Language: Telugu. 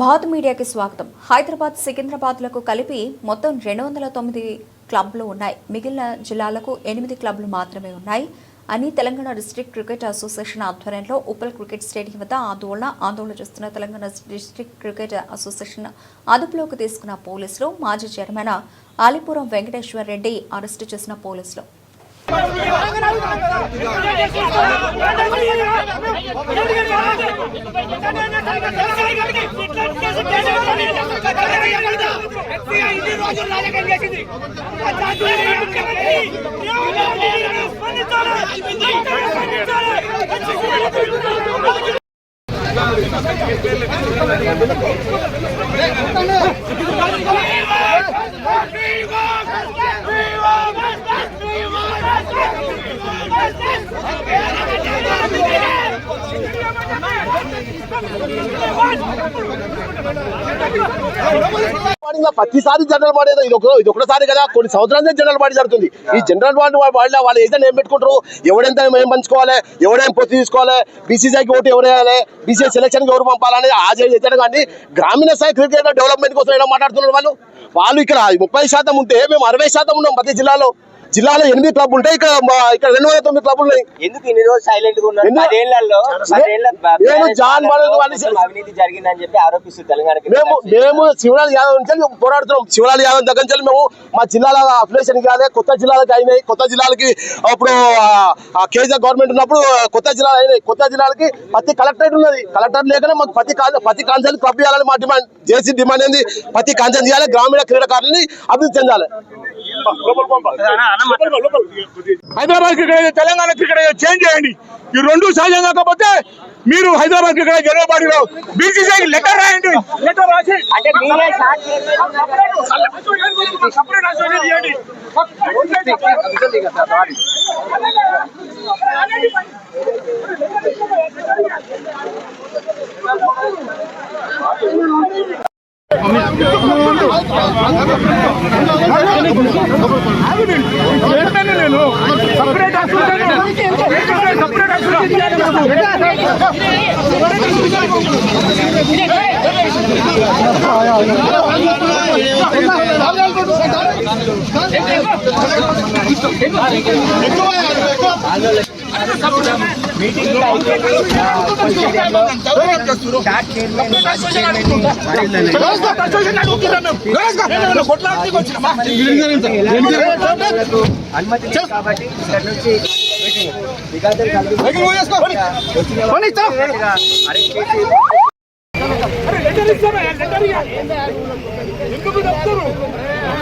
భారత్ మీడియాకి స్వాగతం. హైదరాబాద్ సికింద్రాబాద్లకు కలిపి మొత్తం రెండు వందల తొమ్మిది క్లబ్లు ఉన్నాయి. మిగిలిన జిల్లాలకు ఎనిమిది క్లబ్లు మాత్రమే ఉన్నాయి. అని తెలంగాణ డిస్ట్రిక్ట్ క్రికెట్ అసోసియేషన్ ఆధ్వర్యంలో ఉప్పల్ క్రికెట్ స్టేడియం వద్ద ఆందోళన ఆందోళన చేస్తున్న తెలంగాణ డిస్ట్రిక్ట్ క్రికెట్ అసోసియేషన్ అదుపులోకి తీసుకున్న పోలీసులు మాజీ చైర్మన్ ఆలిపురం వెంకటేశ్వర్ రెడ్డి అరెస్టు చేసిన పోలీసులు. Arriba! ప్రతిసారి జనరల్ బాడీ ఇది ఒక ఇది ఒకసారి కదా. కొన్ని సంవత్సరాల జనరల్ వాడి జరుగుతుంది. ఈ జనరల్ బాడీ వాళ్ళ వాళ్ళు ఏదైనా ఏం పెట్టుకుంటారు? ఎవడెంత ఏం పంచుకోవాలి? ఎవడేం పొత్తు తీసుకోవాలి? బీసీసీఐకి ఓటు ఎవరు వేయాలి? బీసీఐ సెలక్షన్కి ఎవరు పంపాలనేది ఆ చేయాలి కానీ గ్రామీణ స్థాయి క్రికెట్ డెవలప్మెంట్ కోసం ఏదో మాట్లాడుతున్నారు వాళ్ళు? వాళ్ళు ఇక్కడ ముప్పై శాతం ఉంటే మేము అరవై శాతం ఉన్నాం ప్రతి జిల్లాలో. జిల్లాలో ఎనిమిది క్లబ్లు ఉంటాయి. ఇక్కడ ఇక్కడ రెండు వందల తొమ్మిది క్లబ్లు ఉన్నాయి. ఎందుకు ఇన్ని రోజులు సైలెంట్గా ఉన్నారు? ఎందుకు? పదేళ్ళలో పదేళ్ళ బ- నేను BRS జాన్ అవినీతి జరిగిందని చెప్పి తెలంగాణ మేము మేము శివలాల్ యాదవ్ నుంచి మేము పోరాడుతున్నాం. శివలాల్ యాదవ్ దగ్గర నుంచి మేము మా జిల్లాల అఫిలేషన్ కాలే కొత్త జిల్లాలకు అయినాయి. కొత్త జిల్లాలకి అప్పుడు కేజీఆర్ గవర్నమెంట్ ఉన్నప్పుడు కొత్త జిల్లాలు అయినాయి. కొత్త జిల్లాలకి ప్రతి కలెక్టరేట్ ఉన్నది. కలెక్టర్ లేకనే మాకు ప్రతి ప్రతి కాన్సెన్ క్లబ్ చేయాలని మా డిమాండ్ జేసీ డిమాండ్ ఏంది? ప్రతి కాన్సెన్ చేయాలి. గ్రామీణ క్రీడాకారులని అభివృద్ధి చెందాలి. Hyderabad cricket Telangana cricket change చేయండి. ఈ రెండు సహజం కాకపోతే మీరు హైదరాబాద్ క్రికెట్ జనరల్ బాడీలో బీసీసీ లెటర్ రాయండి. లెటర్ రాసి అంటే నేను సపరేట్ అసోసియేషన్ చేయండి. చైర్మన్ నేను సపరేట్ అసోసియేషన్ అనుమతి లేదు కాబట్టి ఇక్కడ నుంచి అరెస్ట్ చేసి